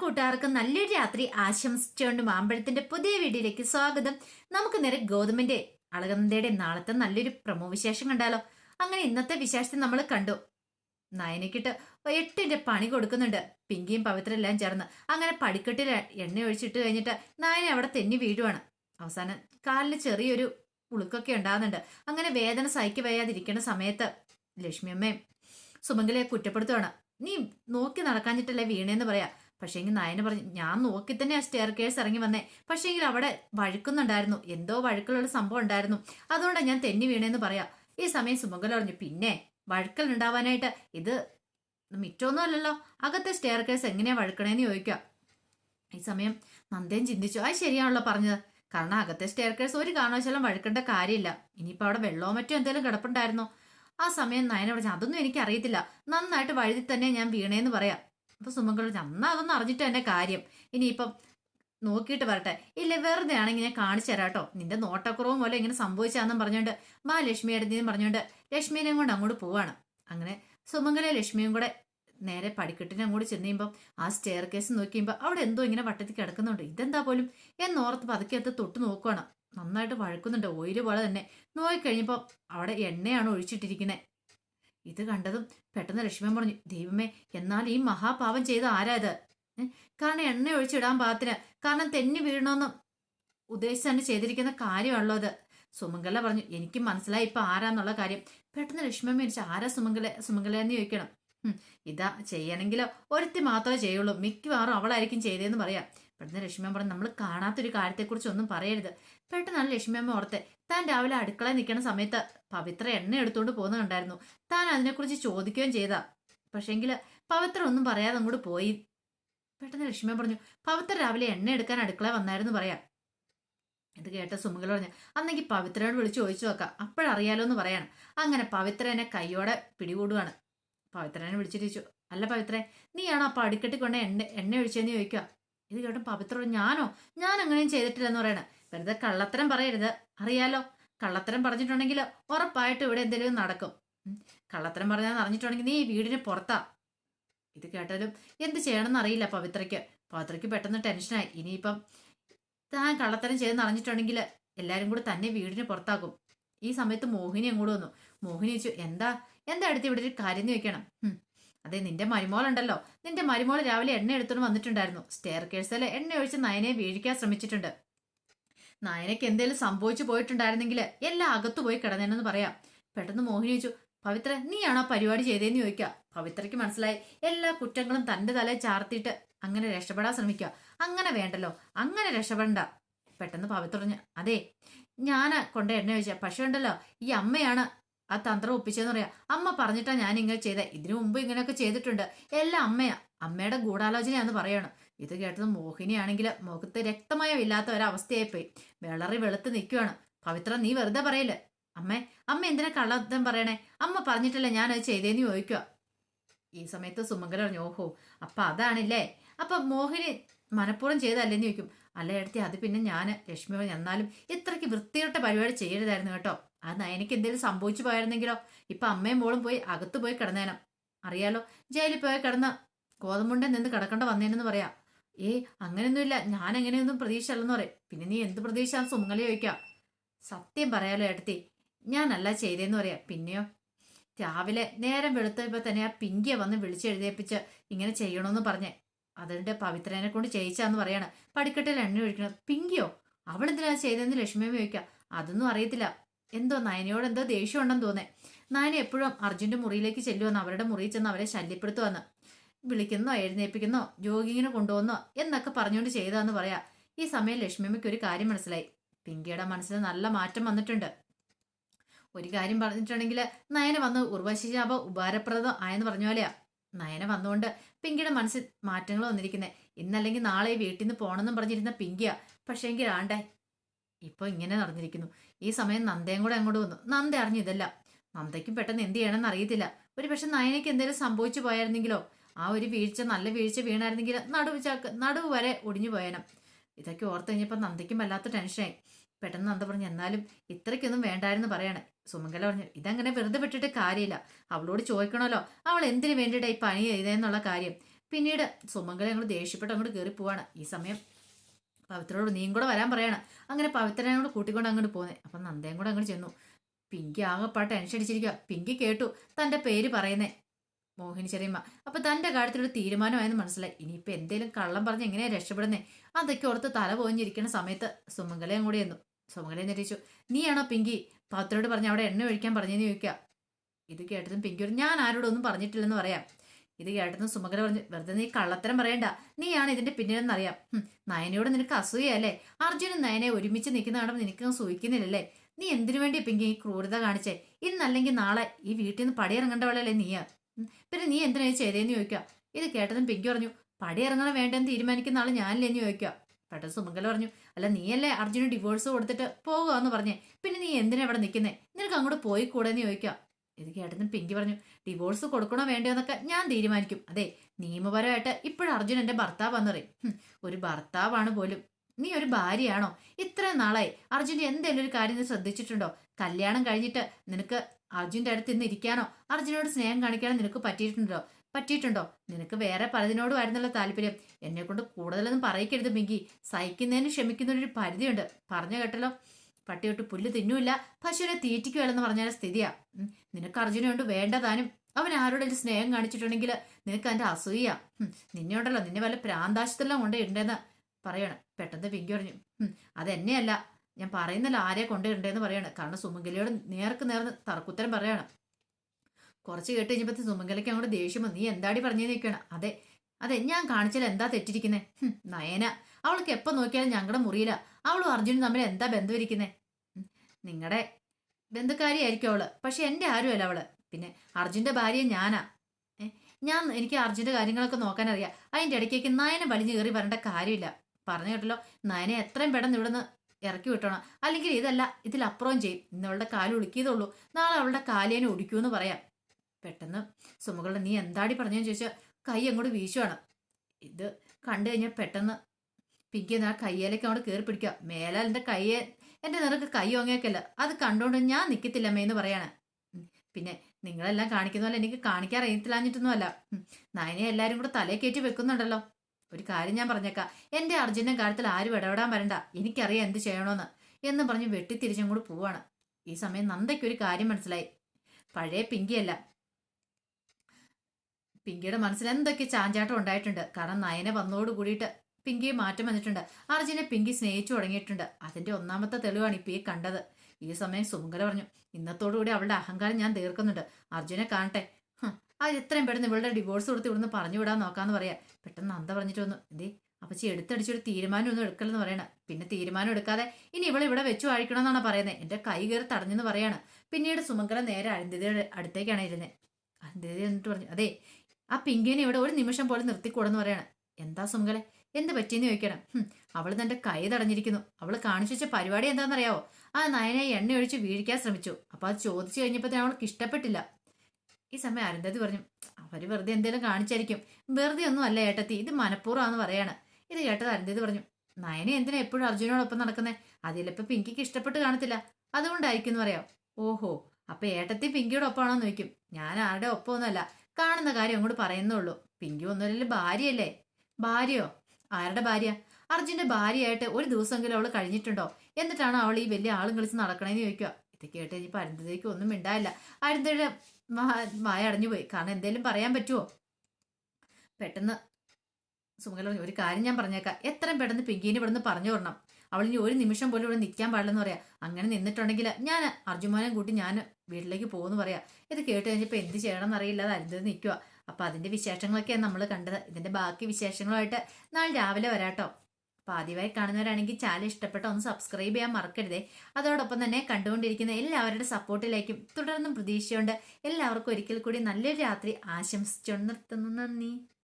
കൂട്ടുകാർക്ക് നല്ലൊരു രാത്രി ആശംസിച്ചുകൊണ്ട് മാമ്പഴത്തിന്റെ പുതിയ വീഡിയോയിലേക്ക് സ്വാഗതം. നമുക്ക് നേരെ ഗൗതമിന്റെ അളകന്തയുടെ നാളത്തെ നല്ലൊരു പ്രമോ വിശേഷം കണ്ടാലോ? അങ്ങനെ ഇന്നത്തെ വിശേഷത്തെ നമ്മൾ കണ്ടു. നയനക്കിട്ട് എട്ടിന്റെ പണി കൊടുക്കുന്നുണ്ട്. പിങ്കിയും പവിത്ര എല്ലാം ചേർന്ന് അങ്ങനെ പടിക്കെട്ടിൽ എണ്ണ ഒഴിച്ചിട്ട് കഴിഞ്ഞിട്ട് നയന അവിടെ തെന്നി വീഴുവാണ്. അവസാനം കാലിന് ചെറിയൊരു ഉളുക്കൊക്കെ ഉണ്ടാകുന്നുണ്ട്. അങ്ങനെ വേദന സഹിക്കു വയ്യാതിരിക്കുന്ന സമയത്ത് ലക്ഷ്മിയമ്മയും സുമംഗലയെ കുറ്റപ്പെടുത്തുവാണ്. നീ നോക്കി നടക്കാഞ്ഞിട്ടല്ലേ വീണേന്ന് പറയാ. പക്ഷേങ്കിൽ നായന പറഞ്ഞു ഞാൻ നോക്കി തന്നെ ആ സ്റ്റെയർ കേസ് ഇറങ്ങി വന്നേ. പക്ഷേങ്കിൽ അവിടെ വഴുക്കുന്നുണ്ടായിരുന്നു. എന്തോ വഴുക്കലുള്ള സംഭവം ഉണ്ടായിരുന്നു. അതുകൊണ്ടാണ് ഞാൻ തെന്നി വീണേന്ന് പറയാം. ഈ സമയം സുമംഗല പറഞ്ഞു പിന്നെ വഴുക്കൽ ഉണ്ടാവാനായിട്ട് ഇത് മിറ്റൊന്നും അല്ലല്ലോ. അകത്തെ സ്റ്റെയർ കേസ് എങ്ങനെയാ വഴുക്കണേന്ന് ചോദിക്കുക ഈ സമയം നന്ദേൻ ചിന്തിച്ചു അത് ശരിയാണല്ലോ പറഞ്ഞത്. കാരണം അകത്തെ സ്റ്റെയർ കേസ് ഒരു കാരണവശാലും വഴുക്കേണ്ട കാര്യമില്ല. ഇനിയിപ്പോൾ അവിടെ വെള്ളമോ മറ്റോ എന്തെങ്കിലും കിടപ്പുണ്ടായിരുന്നോ? ആ സമയം നയന പറഞ്ഞു അതൊന്നും എനിക്കറിയത്തില്ല. നന്നായിട്ട് വഴുതി തന്നെ ഞാൻ വീണേന്ന് പറയാം. അപ്പൊ സുമംഗൾ അന്നാ അതൊന്നും അറിഞ്ഞിട്ട് എന്റെ കാര്യം? ഇനിയിപ്പം നോക്കിയിട്ട് വരട്ടെ. ഇല്ല വെറുതെ ആണെങ്കിൽ ഞാൻ കാണിച്ചു തരാം കേട്ടോ. നിന്റെ നോട്ടക്കുറവും പോലെ ഇങ്ങനെ സംഭവിച്ചാന്നും പറഞ്ഞുകൊണ്ട് മാ ലക്ഷ്മി എടുത്തേന്നും പറഞ്ഞുകൊണ്ട് ലക്ഷ്മീനെയും കൊണ്ട് അങ്ങോട്ട് പോവാണ്. അങ്ങനെ സുമംഗലെ ലക്ഷ്മിയും കൂടെ നേരെ പടിക്കെട്ടിനെ അങ്ങോട്ട് ചെന്ന് കഴിയുമ്പോൾ ആ സ്റ്റെയർ കേസ് നോക്കി കഴിയുമ്പോൾ അവിടെ എന്തോ ഇങ്ങനെ വട്ടത്തിൽ കിടക്കുന്നുണ്ട്. ഇതെന്താ പോലും? എന്നോർത്ത് പതുക്കെ അത് തൊട്ട് നോക്കുവാണ്. നന്നായിട്ട് വഴക്കുന്നുണ്ട്. ഓയിൽ പോലെ തന്നെ. നോക്കിക്കഴിഞ്ഞപ്പോൾ അവിടെ എണ്ണയാണ് ഒഴിച്ചിട്ടിരിക്കുന്നത് ഇത് കണ്ടതും പെട്ടെന്ന് ലക്ഷ്മി പറഞ്ഞു ദൈവമേ എന്നാൽ ഈ മഹാപാപം ചെയ്ത ആരാ ഇത്? കാരണം എണ്ണ ഒഴിച്ചിടാൻ പാകത്തിന് കാരണം തെന്നി വീഴണമെന്നും ഉദ്ദേശിച്ച് തന്നെ ചെയ്തിരിക്കുന്ന കാര്യമാണല്ലോ അത്. സുമംഗല പറഞ്ഞു എനിക്ക് മനസ്സിലായി ഇപ്പൊ ആരാന്നുള്ള കാര്യം. പെട്ടെന്ന് ലക്ഷ്മി മേടിച്ച് ആരാ സുമംഗല സുമംഗല എന്ന് ചോദിക്കണം? ഇതാ ചെയ്യണമെങ്കിൽ ഒരുത്തി മാത്രമേ ചെയ്യുള്ളൂ. മിക്കവാറും അവളായിരിക്കും ചെയ്തതെന്ന് പറയാം. പെട്ടെന്ന് ലക്ഷ്മിയമ്മ പറഞ്ഞു നമ്മൾ കാണാത്തൊരു കാര്യത്തെക്കുറിച്ച് ഒന്നും പറയരുത്. പെട്ടെന്നാണ് ലക്ഷ്മിയമ്മ ഓർത്തെ താൻ രാവിലെ അടുക്കളയിൽ നിൽക്കുന്ന സമയത്ത് പവിത്ര എണ്ണ എടുത്തുകൊണ്ട് പോകുന്നുണ്ടായിരുന്നു. താൻ അതിനെക്കുറിച്ച് ചോദിക്കുകയും ചെയ്താ. പക്ഷേങ്കിൽ പവിത്ര ഒന്നും പറയാതെ അങ്ങോട്ട് പോയി. പെട്ടെന്ന് ലക്ഷ്മി പറഞ്ഞു പവിത്ര രാവിലെ എണ്ണ എടുക്കാൻ അടുക്കള വന്നായിരുന്നു പറയാം. ഇത് കേട്ട സുമംഗല പറഞ്ഞു അന്നെങ്കിൽ പവിത്രയോട് വിളിച്ച് ചോദിച്ചു നോക്കാം. അപ്പോഴറിയാലോ എന്ന് പറയാണ്. അങ്ങനെ പവിത്ര എന്നെ കൈയോടെ പിടികൂടുവാണ്. പവിത്രനെ വിളിച്ചിട്ട് ചോദിച്ചു അല്ല പവിത്രേ നീയാണോ അപ്പൊ അടിക്കെട്ടി കൊണ്ട് എണ്ണ എണ്ണ ഒഴിച്ചതെന്ന് ചോദിക്കുക ഇത് കേട്ടോ പവിത്ര ഞാനോ? ഞാൻ അങ്ങനെയും ചെയ്തിട്ടില്ലെന്ന് പറയണ. വെറുതെ കള്ളത്തരം പറയരുത്. അറിയാലോ? കള്ളത്തരം പറഞ്ഞിട്ടുണ്ടെങ്കിൽ ഉറപ്പായിട്ട് ഇവിടെ എന്തെങ്കിലും നടക്കും. കള്ളത്തരം പറഞ്ഞാൽ അറിഞ്ഞിട്ടുണ്ടെങ്കിൽ നീ ഈ വീടിന് പുറത്താ. ഇത് കേട്ടാലും എന്ത് ചെയ്യണമെന്ന് അറിയില്ല പവിത്രയ്ക്ക്. പവിത്രയ്ക്ക് പെട്ടെന്ന് ടെൻഷനായി. ഇനിയിപ്പം താൻ കള്ളത്തരം ചെയ്തെന്ന് അറിഞ്ഞിട്ടുണ്ടെങ്കിൽ എല്ലാവരും കൂടി തന്നെ വീടിന് പുറത്താക്കും. ഈ സമയത്ത് മോഹിനി അങ്ങോട്ട് വന്നു. മോഹിനി ചോദിച്ചു എന്താ? എന്താ അടുത്ത് ഇവിടെ ഒരു കാര്യം ചോദിക്കണം? "ഹും, അതെ നിന്റെ മരുമോളുണ്ടല്ലോ. നിന്റെ മരുമോൾ രാവിലെ എണ്ണ എടുത്തോണ്ട് വന്നിട്ടുണ്ടായിരുന്നു. സ്റ്റെയർ കേഴ്സിൽ എണ്ണ ഒഴിച്ച് നയനെ വീഴിക്കാൻ ശ്രമിച്ചിട്ടുണ്ട്. നയനയ്ക്ക് എന്തെങ്കിലും സംഭവിച്ചു പോയിട്ടുണ്ടായിരുന്നെങ്കിൽ എല്ലാം അകത്തു പോയി കിടന്നേനെന്ന് പറയാം. പെട്ടെന്ന് മോഹിനി ചോദിച്ചു പവിത്ര നീയാണോ പരിപാടി ചെയ്തതെന്ന് ചോദിക്കുക പവിത്രയ്ക്ക് മനസ്സിലായി എല്ലാ കുറ്റങ്ങളും തന്റെ തലയിൽ ചാർത്തിയിട്ട് അങ്ങനെ രക്ഷപ്പെടാൻ ശ്രമിക്കുക അങ്ങനെ വേണ്ടല്ലോ അങ്ങനെ രക്ഷപ്പെടണ്ട. പെട്ടെന്ന് പവിത്ര പറഞ്ഞു അതെ ഞാൻ കൊണ്ട എണ്ണ ചോദിച്ച പക്ഷേ ഉണ്ടല്ലോ ഈ അമ്മയാണ് ആ തന്ത്രം ഒപ്പിച്ചതെന്ന് പറയാം. അമ്മ പറഞ്ഞിട്ടാ ഞാൻ ഇങ്ങനെ ചെയ്ത. ഇതിനു മുമ്പ് ഇങ്ങനെയൊക്കെ ചെയ്തിട്ടുണ്ട്. എല്ലാം അമ്മയാ. അമ്മയുടെ ഗൂഢാലോചനയാന്ന് പറയണം. ഇത് കേട്ടത് മോഹിനിയാണെങ്കിൽ മുഖത്ത് രക്തമയം ഇല്ലാത്ത ഒരവസ്ഥയായിപ്പോയി വിളറി വെളുത്ത് നിൽക്കുവാണ് പവിത്ര നീ വെറുതെ പറയല്ലേ? അമ്മേ അമ്മ എന്തിനാ കള്ളത്തം പറയണേ? അമ്മ പറഞ്ഞിട്ടല്ലേ ഞാൻ അത് ചെയ്തേന്ന് ചോദിക്കുക ഈ സമയത്ത് സുമംഗല പറഞ്ഞു ഓഹോ അപ്പൊ അതാണില്ലേ? അപ്പൊ മോഹിനി മനഃപൂർവം ചെയ്തല്ലേന്ന് ചോദിക്കും. അല്ല എടുത്തി അത് പിന്നെ ഞാൻ ലക്ഷ്മി പറഞ്ഞു എന്നാലും ഇത്രയ്ക്ക് വൃത്തികെട്ട പരിപാടി ചെയ്യരുതായിരുന്നു കേട്ടോ. അത് എനിക്ക് എന്തെങ്കിലും സംഭവിച്ചു പോയായിരുന്നെങ്കിലോ? ഇപ്പൊ അമ്മയും മോളും പോയി അകത്ത് പോയി കിടന്നേനം. അറിയാലോ? ജയിലിൽ പോയി കിടന്ന് ഗോതമ്പുണ്ടൻ നിന്ന് കിടക്കേണ്ട വന്നേനെന്ന് പറയാം. ഏ അങ്ങനെയൊന്നുമില്ല. ഞാൻ എങ്ങനെയൊന്നും പ്രതീക്ഷ അല്ലെന്ന് പറയും. പിന്നെ നീ എന്ത് പ്രതീക്ഷ സുമംഗല ചോദിക്കാം. സത്യം പറയാലോ ഏട്ടത്തി ഞാനല്ല ചെയ്തേന്ന് പറയാം. പിന്നെയോ? രാവിലെ നേരം വെളുത്തപ്പോ തന്നെ ആ പിങ്കിയെ വന്ന് വിളിച്ചെഴുതേപ്പിച്ച് ഇങ്ങനെ ചെയ്യണമെന്ന് പറഞ്ഞേ. അതിന്റെ പവിത്രനെ കൊണ്ട് ചെയ്യിച്ചാന്ന് പറയാണ്. പടിക്കെട്ടിൽ എണ്ണ ഒഴിക്കണം. പിങ്കിയോ? അവളെന്തിനാ ചെയ്തതെന്ന് ലക്ഷ്മിയമ്മ ചോദിക്കാം അതൊന്നും അറിയത്തില്ല. എന്തോ നയനയോട് എന്തോ ദേഷ്യം ഉണ്ടെന്ന് തോന്നേ. നയന എപ്പോഴും അർജുന്റെ മുറിയിലേക്ക് ചെല്ലുവന്ന് അവരുടെ മുറിയിൽ ചെന്ന് അവരെ ശല്യപ്പെടുത്തുവന്ന്. വിളിക്കുന്നോ എഴുന്നേൽപ്പിക്കുന്നോ ജോഗിങ്ങിന് കൊണ്ടുവന്നോ എന്നൊക്കെ പറഞ്ഞുകൊണ്ട് ചെയ്താന്ന് പറയാ. ഈ സമയം ലക്ഷ്മിയമ്മയ്ക്ക് ഒരു കാര്യം മനസ്സിലായി. പിങ്കിയുടെ മനസ്സിൽ നല്ല മാറ്റം വന്നിട്ടുണ്ട്. ഒരു കാര്യം പറഞ്ഞിട്ടുണ്ടെങ്കിൽ നയന വന്ന് ഉർവശിശാപ ഉപകാരപ്രദം ആയെന്ന് പറഞ്ഞ പോലെയാ. നയന വന്നുകൊണ്ട് പിങ്കിയുടെ മനസ്സിൽ മാറ്റങ്ങൾ വന്നിരിക്കുന്നത് ഇന്നല്ലെങ്കിൽ നാളെ വീട്ടിൽ നിന്ന് പോകണമെന്നും പറഞ്ഞിരുന്ന പിങ്കിയാ. പക്ഷേങ്കിൽ ആണ്ടേ ഇപ്പൊ ഇങ്ങനെ നടന്നിരിക്കുന്നു. ഈ സമയം നന്ദയും കൂടെ അങ്ങോട്ട് വന്നു. നന്ദ അറിഞ്ഞു ഇതല്ല. നന്ദയ്ക്കും പെട്ടെന്ന് എന്ത് ചെയ്യണമെന്ന് അറിയത്തില്ല. ഒരു പക്ഷെ നയനയ്ക്ക് എന്തെങ്കിലും സംഭവിച്ചു പോയായിരുന്നെങ്കിലോ? ആ ഒരു വീഴ്ച നല്ല വീഴ്ച വീണായിരുന്നെങ്കിൽ നടുവ് ചാക്ക് നടുവ് വരെ ഒടിഞ്ഞു പോയേനം. ഇതൊക്കെ ഓർത്തു കഴിഞ്ഞപ്പോൾ നന്ദയ്ക്കും വല്ലാത്ത ടെൻഷനായി പെട്ടെന്ന് നന്ദ പറഞ്ഞു എന്നാലും ഇത്രയ്ക്കൊന്നും വേണ്ടായിരുന്നു പറയാണ്. സുമംഗല പറഞ്ഞു ഇതങ്ങനെ വെറുതെ വിട്ടിട്ട് കാര്യമില്ല. അവളോട് ചോദിക്കണമല്ലോ. അവൾ എന്തിനു വേണ്ടിയിട്ടാ ഈ പണി ചെയ്തതെന്നുള്ള കാര്യം. പിന്നീട് സുമംഗല ഞങ്ങൾ ദേഷ്യപ്പെട്ട് അങ്ങോട്ട് കയറി പോവാണ്. ഈ സമയം പവിത്രയോട് നീയും കൂടെ വരാൻ പറയണം. അങ്ങനെ പവിത്രനെ കൂടെ കൂട്ടിക്കൊണ്ട് അങ്ങോട്ട് പോകുന്നത് അപ്പം നന്ദയും കൂടെ അങ്ങോട്ട് ചെന്നു. പിങ്കി ആകെപ്പാട്ട് ടെൻഷൻ അടിച്ചിരിക്കുക പിങ്കി കേട്ടു തന്റെ പേര് പറയുന്നേ. മോഹിനി ചെറിയമ്മ. അപ്പം തന്റെ കാര്യത്തിലൊരു തീരുമാനമായെന്ന് മനസ്സിലായി. ഇനിയിപ്പോൾ എന്തെങ്കിലും കള്ളം പറഞ്ഞ് എങ്ങനെയാണ് രക്ഷപ്പെടുന്നേ? അതൊക്കെ ഓർത്ത് തല പോഞ്ഞിരിക്കുന്ന സമയത്ത് സുമംഗലയും കൂടെ ചെന്നു. സുമംഗലയെ നിരീച്ചു നീയാണോ പിങ്കി? പാത്രോട് പറഞ്ഞ അവിടെ എണ്ണ ഒഴിക്കാൻ പറഞ്ഞെന്ന് ചോദിക്കുക ഇത് കേട്ടതും പിങ്കി ഒരു ഞാൻ ആരോടൊന്നും പറഞ്ഞിട്ടില്ലെന്ന് പറയാം. ഇത് കേട്ടതും സുമകര പറഞ്ഞു വെറുതെ നീ കള്ളത്തരം പറയണ്ട. നീയാണ് ഇതിന്റെ പിന്നിലെന്നറിയാം. നയനയോട് നിനക്ക് അസൂയല്ലേ അർജുനും നയനെ ഒരുമിച്ച് നിൽക്കുന്ന നിനക്ക് സൂഹിക്കുന്നില്ലല്ലേ നീ എന്തിനു വേണ്ടി പിങ്കി ഈ ക്രൂരത കാണിച്ചേ? ഇന്നല്ലെങ്കിൽ നാളെ ഈ വീട്ടിൽ നിന്ന് പടിയിറങ്ങേണ്ടവളല്ലേ നീയാ? പിന്നെ നീ എന്തിനാ ചെയ്തേന്ന് ചോദിക്കുക ഇത് കേട്ടതും പിങ്കി പറഞ്ഞു പടിയിറങ്ങണം വേണ്ടെന്ന് തീരുമാനിക്കുന്ന ആൾ ഞാനില്ലേന്ന് ചോദിക്കുക പെട്ടെന്ന് സുമംഗല പറഞ്ഞു അല്ല നീയല്ലേ അർജുന് ഡിവോഴ്സ് കൊടുത്തിട്ട് പോകുക എന്ന് പറഞ്ഞേ. പിന്നെ നീ എന്തിനാ ഇവിടെ നിൽക്കുന്നേ നിനക്ക് അങ്ങോട്ട് പോയി കൂടെ എന്ന് ചോദിക്കുക ഇത് കേട്ടതും പിങ്കി പറഞ്ഞു ഡിവോഴ്സ് കൊടുക്കണോ വേണ്ടോ എന്നൊക്കെ ഞാൻ തീരുമാനിക്കും. അതെ നിയമപരമായിട്ട് ഇപ്പോഴും അർജുൻ എന്റെ ഭർത്താവാന്ന് പറയും. ഒരു ഭർത്താവാണ് പോലും. നീ ഒരു ഭാര്യയാണോ? ഇത്രയും നാളായി അർജുന്റെ എന്തെങ്കിലും ഒരു കാര്യം ശ്രദ്ധിച്ചിട്ടുണ്ടോ? കല്യാണം കഴിഞ്ഞിട്ട് നിനക്ക് അർജുന്റെ അടുത്ത് ഇന്ന് ഇരിക്കാനോ? അർജുനോട് സ്നേഹം കാണിക്കാനോ നിനക്ക് പറ്റിയിട്ടുണ്ടോ? പറ്റിയിട്ടുണ്ടോ? നിനക്ക് വേറെ പലതിനോടും ആയിരുന്നല്ലോ താല്പര്യം. എന്നെ കൊണ്ട് കൂടുതലൊന്നും പറയിക്കരുത് മിങ്കി. സഹിക്കുന്നതിന് ക്ഷമിക്കുന്നതിനൊരു പരിധിയുണ്ട്. പറഞ്ഞു കേട്ടല്ലോ? പട്ടിയൊട്ട് പുല്ല് തിന്നൂല്ല. പശുവിനെ തീറ്റിക്കുമല്ലെന്ന് പറഞ്ഞാൽ സ്ഥിതിയാ. നിനക്ക് അർജുനുണ്ട് വേണ്ടതാനും അവൻ ആരോടെങ്കിലും സ്നേഹം കാണിച്ചിട്ടുണ്ടെങ്കിൽ നിനക്ക് അതിന്റെ അസൂയ നിന്നെയുണ്ടല്ലോ നിന്നെ വല്ല പ്രാന്താശത്തെല്ലാം കൊണ്ട് ഉണ്ടെന്ന് പറയണം. പെട്ടെന്ന് പിങ്കി പറഞ്ഞു. "ഉം, അതെന്നെയല്ല. ഞാൻ പറയുന്നല്ലോ ആരെ കൊണ്ടുണ്ടെന്ന് പറയാണ്. കാരണം സുമംഗലിയോട് നേർക്ക് നേർന്ന് തർക്കുത്തരം പറയാണ്. കുറച്ച് കേട്ട് കഴിഞ്ഞപ്പോൾ സുമംഗലയ്ക്ക് അങ്ങോട്ട് ദേഷ്യം വന്നു. നീ എന്താടി പറഞ്ഞു നിൽക്കണം അതെ അതെ ഞാൻ കാണിച്ചാൽ എന്താ തെറ്റിരിക്കുന്നേ? നയന അവൾക്ക് എപ്പോൾ നോക്കിയാലും ഞങ്ങളുടെ മുറിയില. അവളും അർജുനും തമ്മിൽ എന്താ ബന്ധം ഇരിക്കുന്നേ നിങ്ങളുടെ ബന്ധുക്കാരിയായിരിക്കും അവൾ. പക്ഷെ എന്റെ ആരുമല്ല അവൾ. പിന്നെ അർജുന്റെ ഭാര്യ ഞാനാ. ഞാൻ എനിക്ക് അർജുന്റെ കാര്യങ്ങളൊക്കെ നോക്കാൻ അറിയാം അതിന്റെ ഇടയ്ക്കേക്ക് നയനെ വലിഞ്ഞു കയറി വരേണ്ട കാര്യമില്ല. പറഞ്ഞു കേട്ടല്ലോ നയനെ എത്രയും പെട്ടെന്ന് ഇവിടുന്ന് ഇറക്കി വിട്ടണം. അല്ലെങ്കിൽ ഇതല്ല ഇതിലപ്പുറം ചെയ്യും. ഇന്ന് അവളുടെ കാൽ ഒടുക്കിയതുള്ളൂ നാളെ അവളുടെ കാലിയനെ ഒടിക്കൂന്ന് പറയാം. പെട്ടെന്ന് സുമകളുടെ നീ എന്താടി പറഞ്ഞെന്ന് ചോദിച്ചാൽ കൈ അങ്ങോട്ട് വീശുവാണ്. ഇത് കണ്ടു കഴിഞ്ഞാൽ പെട്ടെന്ന് പിങ്കി ആ കയ്യേലേക്ക് അങ്ങോട്ട് കയറി പിടിക്കുക. മേലാൽ എന്റെ കയ്യെ എന്റെ നിറക്ക് കൈ ഓങ്ങിയേക്കല്ല അത് കണ്ടുകൊണ്ട് ഞാൻ നിൽക്കത്തില്ല എന്ന് പറയാണ്. പിന്നെ നിങ്ങളെല്ലാം കാണിക്കുന്ന പോലെ എനിക്ക് കാണിക്കാൻ അറിയത്തില്ലാഞ്ഞിട്ടൊന്നുമല്ല. നയനെ എല്ലാവരും കൂടെ തലയെ കയറ്റി വെക്കുന്നുണ്ടല്ലോ. ഒരു കാര്യം ഞാൻ പറഞ്ഞേക്കാം. എന്റെ അർജുന്റെ കാര്യത്തിൽ ആരും ഇടപെടാൻ വരണ്ട. എനിക്കറിയാം എന്ത് ചെയ്യണമെന്ന് എന്ന് പറഞ്ഞ് വെട്ടിത്തിരിച്ചും കൂടി പോവാണ്. ഈ സമയം നന്ദയ്ക്ക് ഒരു കാര്യം മനസ്സിലായി. പഴയ പിങ്കിയല്ല. പിങ്കിയുടെ മനസ്സിൽ എന്തൊക്കെ ചാഞ്ചാട്ടം ഉണ്ടായിട്ടുണ്ട്? കാരണം നയനെ വന്നോട് കൂടിയിട്ട് പിങ്കിയെ മാറ്റം വന്നിട്ടുണ്ട്. അർജുനെ പിങ്കി സ്നേഹിച്ചു തുടങ്ങിയിട്ടുണ്ട്. അതിന്റെ ഒന്നാമത്തെ തെളിവാണ് ഇപ്പൊ ഈ കണ്ടത്. ഈ സമയം സുമംഗല പറഞ്ഞു ഇന്നത്തോടുകൂടി അവളുടെ അഹങ്കാരം ഞാൻ തീർക്കുന്നുണ്ട്. അർജുനെ കാണട്ടെ. അത് എത്രയും പെട്ടെന്ന് ഇവളുടെ ഡിവോഴ്സ് കൊടുത്ത് ഇവിടുന്ന് പറഞ്ഞു വിടാൻ നോക്കാന്ന് പറയാ. പെട്ടെന്ന് അന്ത പറഞ്ഞിട്ട് വന്നു ഇതേ അപ്പച്ചി എടുത്തടിച്ചൊരു തീരുമാനം ഒന്നും എടുക്കലെന്ന് പറയണ. പിന്നെ തീരുമാനം എടുക്കാതെ ഇനി ഇവളെ ഇവിടെ വെച്ചു അഴിക്കണം എന്നാണ് പറയുന്നത് എന്റെ കൈ കയറി തടഞ്ഞെന്ന് പറയാണ്. പിന്നീട് സുമംഗല നേരെ അരുന്ധതിയുടെ അടുത്തേക്കാണ് ഇരുന്നത് അരുന്ധതി എന്നിട്ട് പറഞ്ഞു അതെ ആ പിങ്കിനെ ഇവിടെ ഒരു നിമിഷം പോലും നിർത്തിക്കൂടെന്ന് പറയാണ്. എന്താ സുമകളെ എന്ത് പറ്റിയെന്ന് ചോദിക്കണം. അവൾ തന്റെ കൈ തടഞ്ഞിരിക്കുന്നു. അവൾ കാണിച്ചു പരിപാടി എന്താണെന്നറിയാവോ? ആ നയനെ എണ്ണ ഒഴിച്ച് വീഴിക്കാൻ ശ്രമിച്ചു. അപ്പൊ അത് ചോദിച്ചു കഴിഞ്ഞപ്പോഴത്തേന് അവൾക്ക് ഇഷ്ടപ്പെട്ടില്ല. ഈ സമയം അരുന്ധതി പറഞ്ഞു അവർ വെറുതെ എന്തെങ്കിലും കാണിച്ചായിരിക്കും. വെറുതെ ഒന്നും അല്ല ഏട്ടത്തി ഇത് മനഃപൂർവമാണെന്ന് പറയാണ്. ഇത് കേട്ടത് അരുന്ധതി പറഞ്ഞു നയനെ എന്തിനാ എപ്പോഴും അർജുനോടൊപ്പം നടക്കുന്നത് അതിലിപ്പോ പിങ്കിക്ക് ഇഷ്ടപ്പെട്ട് കാണത്തില്ല. അതുകൊണ്ടായിരിക്കും എന്ന് പറയാം. ഓഹോ അപ്പൊ ഏട്ടത്തി പിങ്കിയുടെ ഒപ്പമാണോ എന്ന് ചോദിക്കും. ഞാൻ ആരുടെ ഒപ്പമൊന്നുമല്ല. കാണുന്ന കാര്യം അങ്ങോട്ട് പറയുന്നുള്ളൂ. പിങ്കി ഒന്നുമില്ലല്ലോ ഭാര്യയല്ലേ? ഭാര്യയോ? ആരുടെ ഭാര്യ? അർജുന്റെ ഭാര്യയായിട്ട് ഒരു ദിവസമെങ്കിലും അവൾ കഴിഞ്ഞിട്ടുണ്ടോ? എന്നിട്ടാണ് അവൾ ഈ വലിയ ആളും കളിച്ച് നടക്കണേന്ന് ചോദിക്കുക. ഇത് കേട്ട് കഴിഞ്ഞപ്പോൾ അരുന്ധതിക്ക് ഒന്നും മിണ്ടായില്ല അരുന്ധയുടെ മായ അടഞ്ഞുപോയി കാരണം എന്തേലും പറയാൻ പറ്റുമോ പെട്ടെന്ന് സുമംഗല ഒരു കാര്യം ഞാൻ പറഞ്ഞേക്കാം. എത്രയും പെട്ടെന്ന് പിങ്കീനെ ഇവിടുന്ന് പറഞ്ഞു വിടണം. അവൾ ഇനി ഒരു നിമിഷം പോലും ഇവിടെ നിൽക്കാൻ പാടില്ലെന്ന് പറയാം. അങ്ങനെ നിന്നിട്ടുണ്ടെങ്കിൽ ഞാൻ അർജുമാനെ കൂട്ടി ഞാൻ വീട്ടിലേക്ക് പോകുന്നു പറയാം. ഇത് കേട്ട് കഴിഞ്ഞപ്പോൾ എന്ത് ചെയ്യണം എന്നറിയില്ല അത് അരുത് നിൽക്കുക അപ്പം അതിന്റെ വിശേഷങ്ങളൊക്കെയാണ് നമ്മൾ കണ്ടത്. ഇതിന്റെ ബാക്കി വിശേഷങ്ങളുമായിട്ട് നാളെ രാവിലെ വരാട്ടോ. അപ്പോൾ ആദ്യമായി കാണുന്നവരാണെങ്കിൽ ചാനൽ ഇഷ്ടപ്പെട്ട ഒന്ന് സബ്സ്ക്രൈബ് ചെയ്യാൻ മറക്കരുതേ. അതോടൊപ്പം തന്നെ കണ്ടുകൊണ്ടിരിക്കുന്ന എല്ലാവരുടെ സപ്പോർട്ടിലേക്കും തുടർന്നും പ്രതീക്ഷയുണ്ട്. എല്ലാവർക്കും ഒരിക്കൽ കൂടി നല്ലൊരു രാത്രി ആശംസിച്ചുകൊണ്ട് നിർത്തുന്നു. നന്ദി.